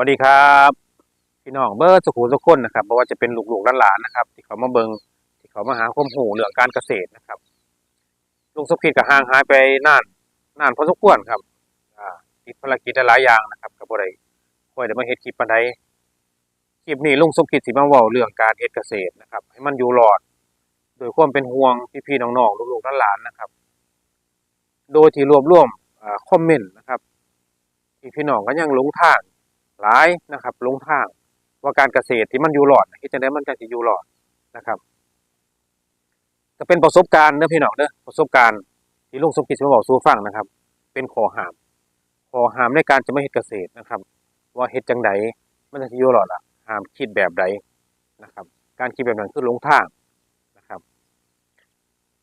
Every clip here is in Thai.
วัสดีครับ พี่น้องเบิร์สุขุสุขคนนะครับเพราะว่าจะเป็นลูกๆหลานๆนะครับ ที่เขามาเบิงที่เขามาหาความรู้เรื่องการเกษตรนะครับลุงสมคิดกับห่างหายไปนานนานพอสมควรครับติดภารกิจหลายอย่างนะครับกับอะไรค่อยได้มาเฮ็ดคลิปปานใดคลิปนี้ลุงสมคิดสิมาเว้าเรื่องการเฮ็ดเกษตรนะครับ ให้มันอยู่รอด โดยความเป็นห่วงพี่ๆน้องๆลูกๆหลานๆนะครับ โดยที่รวบรวมคอมเมนต์นะครับที่พี่น้องก็ยังหลงทาง หลายนะครับลงทางว่าการเกษตรที่มันอยู่รอดที่จะได้มันจะอยู่รอดนะครับก็เป็นประสบการณ์เด้อพี่น้องเด้อประสบการณ์ที่ลุงสมคิดมาบอกสู่ฟังนะครับ เป็นข้อหามข้อหามในการจะไม่เฮ็ดเกษตรนะครับ ว่าเฮ็ดจังใดมันจะอยู่รอดล่ะหามคิดแบบใดนะครับ การคิดแบบนั้นคือลงทางนะครับ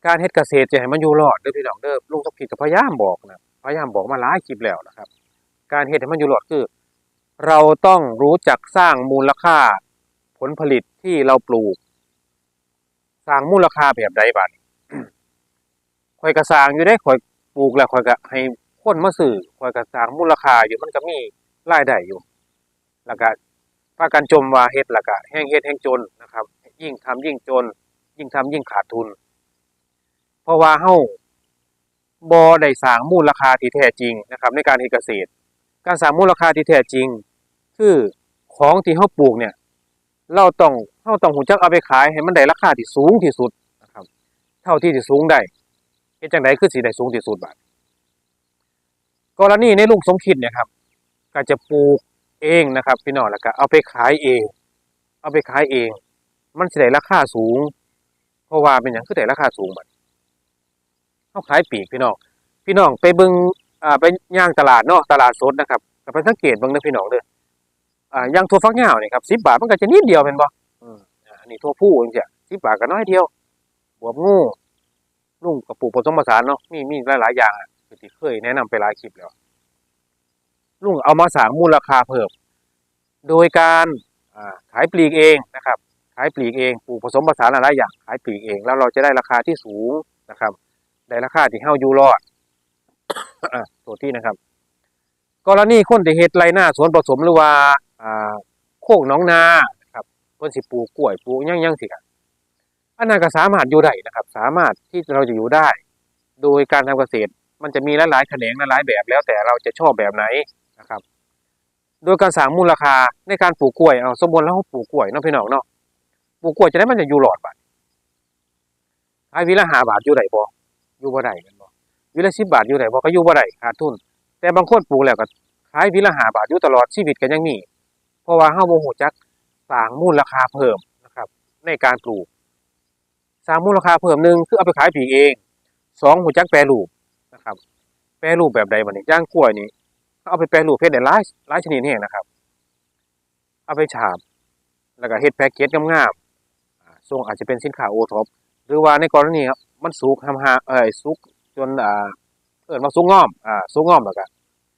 การเฮ็ดเกษตรจะให้มันอยู่รอดเด้อพี่น้องเด้อลุงสมคิดก็พยายามบอกนะพยายามบอกมาหลายคลิปแล้วนะครับ การเฮ็ดให้มันอยู่รอดคือ เราต้องรู้จักสร้างมูลค่าผลผลิตที่เราปลูก สร้างมูลค่าแบบใดบ้างข่อยก็สางอยู่ได้ข่อยปลูกแล้วข่อยก็ให้คนมาซื้อข่อยก็สางมูลค่าอยู่มันก็มีรายได้อยู่ แล้วก็พากันจมว่าเฮ็ดแล้วก็แห้งเฮ็ดแห้งจนนะครับ ยิ่งทำยิ่งจน ยิ่งทำยิ่งขาดทุน เพราะว่าเฮาบ่ได้สร้างมูลค่าที่แท้จริงนะครับ ในการเฮ็ดเกษตร การสร้างมูลค่าที่แท้จริง คือของที่เฮาปลูกเนี่ย เราต้องเฮาต้องรู้จักเอาไปขายให้มันได้ราคาที่สูงที่สุดนะครับ เท่าที่จะสูงได้เฮ็ดจังไดคือสิได้สูงที่สุดบาดกรณีในลุงสมคิดเนี่ยครับก็จะปลูกเองนะครับพี่น้องแล้วก็เอาไปขายเอง เอาไปขายเอง มันสิได้ราคาสูง เพราะว่าเป็นหยังคือได้ราคาสูงบัดเฮาขายปีกพี่น้องพี่น้องไปเบิ่ง อ่าไปย่างตลาดเนาะตลาดสดนะครับก็ไปสังเกตบิ่งเด้อพี่น้องเด้ออ่าย่างถั่วฝักยาวนี่ครับ10บบาทมันก็จะนิดเดียวแม่นบ่อันนี้ถั่วผู้จังซี่10บาทก็น้อยเดียวบวบงูลุ่งก็ปลูกผสมผสานเนาะมีมีหลายๆอย่างคือที่เคยแนะนำไปหลายคลิปแล้วลุงเอามาสร้างมูลค่าเพิ่มโดยการอ่าขายปลีกเองนะครับขายปลีกเองปลูกผสมผสานหลายอย่างขายปลีกเอง แล้วเราจะได้ราคาที่สูงนะครับ ได้ราคาที่เฮาอยู่รอด ตัวที่นะครับ กรณีคนที่เฮ็ดไรหน้าสวนผสมหรือว่าโคกน้องนาครับเพิ่นสิปลูกกล้วยปลูกหยังสิครับอันนั้นก็สามารถอยู่ได้นะครับ สามารถที่เราจะอยู่ได้ โดยการทำเกษตร มันจะมีหลายๆแขนงหลายๆแบบแล้วแต่เราจะชอบแบบไหนนะครับ โดยการสร้างมูลค่าในการปลูกกล้วยเอาสมมุติแล้วปลูกกล้วยเนาะพี่น้องเนาะปลูกกล้วยจะได้มันจะอยู่รอดบาดขายวิละ5บาทอยู่ได้บ่อยู่บ่ได้ วิละสิบบาทอยู่ไหนบอกก็อยู่บ่ได้ขาดทุน แต่บางคนปลูกแล้วก็ขายวิละหาบาทอยู่ตลอดชีวิตก็ยังมี เพราะว่าเฮาบ่ฮู้จักสร้างมูลค่าเพิ่มนะครับ ในการปลูกสร้างมูลค่าเพิ่มหนึ่งคือเอาไปขายปลีเองสองฮู้จักแปรรูปนะครับ แปรรูปแบบใดบัดนี้ย่างกล้วยนี่เอาไปแปรรูปเฮ็ดได้หลายหลายชนิดแฮงนะครับ เอาไปฉาบ แล้วก็เฮ็ดแพ็กเกจงามๆอ่าส่งอาจจะเป็นสินค้าโอท็อปหรือว่าในกรณีครับมันสุกหำหาเอ้ยสุก จนอ่าเอิ้นว่าสุกง่อมอ่าสุกง่อมแล้วก็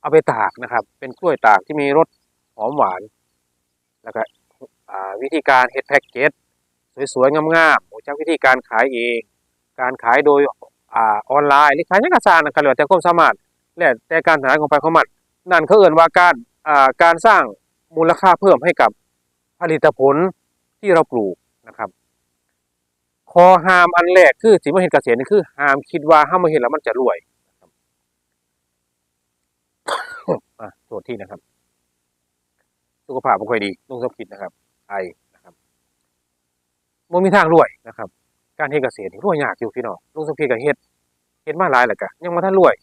เอาไปตากนะครับ เป็นกล้วยตากที่มีรสหอมหวาน แล้วก็อ่าวิธีการเฮ็ดแพ็กเกจสวยๆงามๆรู้จักวิธีการขายเอง การขายโดยอ่าออนไลน์หรือขายหยังก็สางนะครับแล้วแต่ความสามารถและแต่การถนัดของไปของมันนั่นเขาเอิ้นว่าการอ่าการสร้างมูลค่าเพิ่มให้กับผลิตผลที่เราปลูกนะครับ ข้อห้ามอันแรกคือสิมาเฮ็ดเกษตรนี่คือห้ามคิดว่าเฮามาเฮ็ดแล้วมันจะรวยนะครับอะโทษทีนะครับ สุขภาพบ่ค่อยดีลุงสมคิดนะครับไอนะครับบ่มีทางรวยนะครับ การเฮ็ดเกษตรนี่รวยยากอยู่พี่น้องลุงสมคิดก็เฮ็ดเฮ็ดมาหลายแล้วก็ยังบ่ทันรวย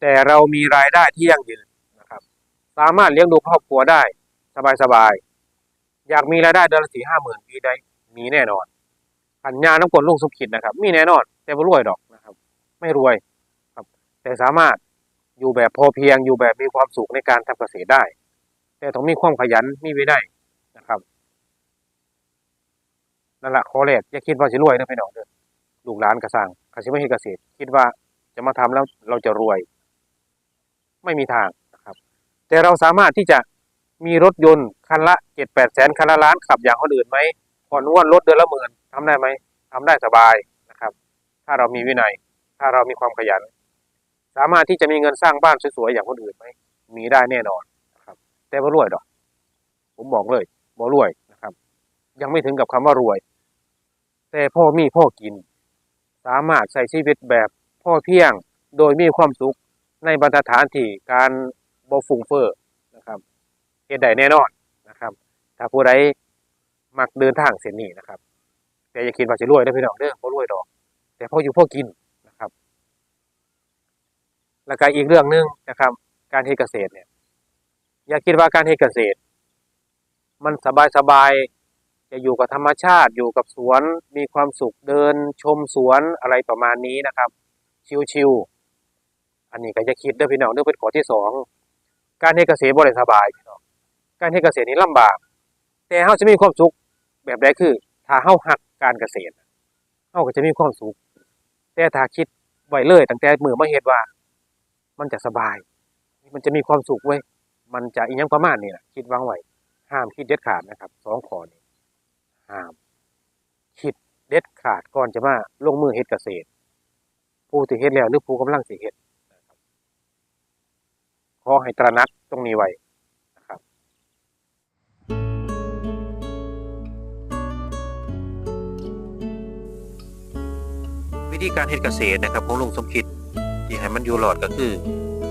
แต่เรามีรายได้ที่ยั่งยืนนะครับ สามารถเลี้ยงดูครอบครัวได้ สบายๆอยากมีรายได้เดือนละ4-5หมื่นมีได้มีแน่นอน ขันยาน้ำกลดลุงสมคิดนะครับ มีแน่นอน แต่บ่รวยดอกนะครับ ไม่รวยครับ แต่สามารถอยู่แบบพอเพียงอยู่แบบมีความสุขในการทำเกษตรได้ แต่ต้องมีความขยันมีวินัยนะครับนั่นแหละข้อแรกอย่าคิดว่าสิรวยนะพี่น้องเด้อลูกหลานก็สร้างเขาสิมาเฮ็ดเกษตร คิดว่าจะมาทำแล้วเราจะรวย ไม่มีทางนะครับ แต่เราสามารถที่จะมีรถยนต์คันละเจ็ดแปดแสนคันละล้านขับอย่างคนอื่นไหมผ่อนวดรถเดือนละหมื่น ทำได้ไหมทำได้สบายนะครับ ถ้าเรามีวินัย ถ้าเรามีความขยัน สามารถที่จะมีเงินสร้างบ้านสวยๆอย่างคนอื่นไหมมีได้แน่นอนนะครับ แต่ว่ารวยดอก ผมบอกเลยบ่รวยนะครับ ยังไม่ถึงกับคำว่ารวย แต่พ่อมีพ่อกิน สามารถใช้ชีวิตแบบพ่อเพียงโดยมีความสุขในบรรทัดฐานที่การบ่ฟุ้งเฟ้อนะครับเฮ็ดได้แน่นอนนะครับ ถ้าผู้ใดมักเดินทางเส้นนี้นะครับ แต่อย่าคิดว่าสิรวยเด้พี่น้องเด้อบ่รวยดอก แต่พออยู่พอกินนะครับ แล้วก็อีกเรื่องหนึ่งนะครับ การเฮ็ดเกษตรเนี่ย อย่าคิดว่าการเฮ็ดเกษตร มันสบายสบายๆจะอยู่กับธรรมชาติอยู่กับสวนมีความสุขเดิน ชมสวนอะไรประมาณนี้นะครับ ชิวๆอันนี้ก็อย่าคิดด้อพี่น้องเด้องเป็นข้อที่สองการเฮ็ดเกษตรบ่ได้สบายพี่น้องการเฮ็ดเกษตรนี่ลำบาก แต่เฮาจะมีความสุขแบบใดคือ ถ้าเฮาฮักการเกษตรเฮาก็จะมีความสุข แต่ถ้าคิดไว้เลยตั้งแต่มือมาเฮ็ดว่า มันจะสบาย มันจะมีความสุขเว้ยมันจะอีหยังประมาณนี้แหละคิดวางไว้ห้ามคิดเด็ดขาดนะครับสองข้อนี้ห้าม คิดเด็ดขาดก่อนจะมาลงมือเฮ็ดเกษตร ผู้ที่เฮ็ดแล้วหรือผู้กำลังสิเฮ็ดขอให้ตระหนักตรงนี้ไว้ ธีการเฮ็ดเกษตรนะครับของลุงสมคิดที่ให้มันอยู่รอดก็คือ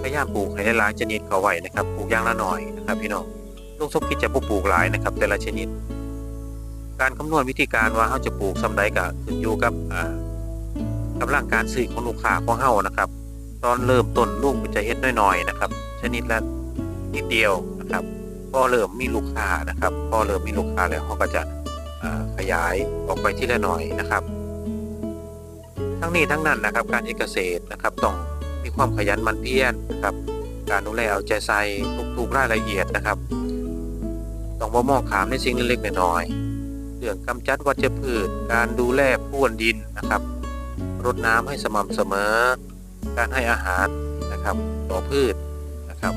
พยายามปลูกให้หลายชนิดเข้าไว้นะครับปลูกอย่างละหน่อยนะครับพี่น้องลุงสมคิดจะปลูกหลายนะครับ แต่ละชนิด การคำนวณวิธีการว่าเฮาจะปลูกซำใดก็ขึ้นอยู่กับอ่ากำลังการซื้อของลูกค้าของเฮานะครับ ตอนเริ่มต้นลุงก็จะเฮ็ดน้อยๆนะครับ ชนิดละนิดเดียวนะครับพอเริ่มมีลูกค้านะครับพอเริ่มมีลูกค้าแล้วเฮาก็จะขยายออกไปทีละหน่อยนะครับ ทั้งนี้ทั้งนั้นนะครับ การเฮ็ดเกษตรนะครับต้องมีความขยันหมั่นเพียรนะครับ การดูแลเอาใจใส่ทุกๆรายละเอียดนะครับ ต้องบ่มองขามในสิ่งเล็กๆน้อยๆเรื่องกำจัดวัชพืช การดูแลพรวนดินนะครับรดน้ำให้สม่ำเสมอ การให้อาหารนะครับต่อพืชนะครับ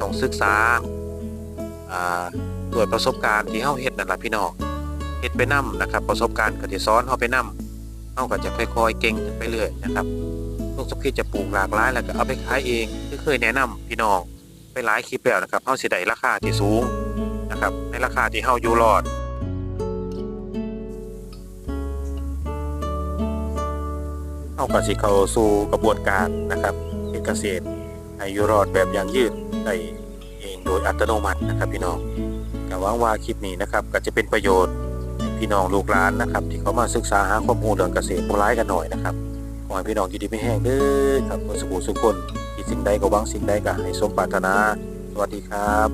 ต้องศึกษาอ่าด้วยประสบการณ์ที่เฮาเฮ็ดนั่นแหละพี่น้องเฮ็ดไปนํนะครับ ประสบการณ์ก็สิสอนเฮาไปนํ เฮาก็จะค่อยๆเก่งขึ้นไปเรื่อยนะครับลูกสมคิดจะปลูกหลากหลายแล้วก็เอาไปขายเองคือเคยแนะนำพี่น้องไปหลายคลิปแล้วนะครับเฮาสิได้ราคาที่สูงนะครับในราคาที่เฮาอยู่รอดเฮาก็สิเข้าสู่กระบวนการนะครับเฮ็ดเกษตรให้อยู่รอดแบบยั่งยืนได้เองโดยอัตโนมัตินะครับพี่น้องก็หวังว่าคลิปนี้นะครับก็จะเป็นประโยชน์ พี่น้องลูกหลานนะครับ ที่เขามาศึกษาหาข้อมูลเรื่องเกษตรผู้ร้ายกันหน่อยนะครับขอให้พี่น้องอยู่ดีไม่แห้งเด้อครับสุขสุขคนที่สิ่งใดก็หวังสิ่งใดก็ให้สมปรารถนา สวัสดีครับ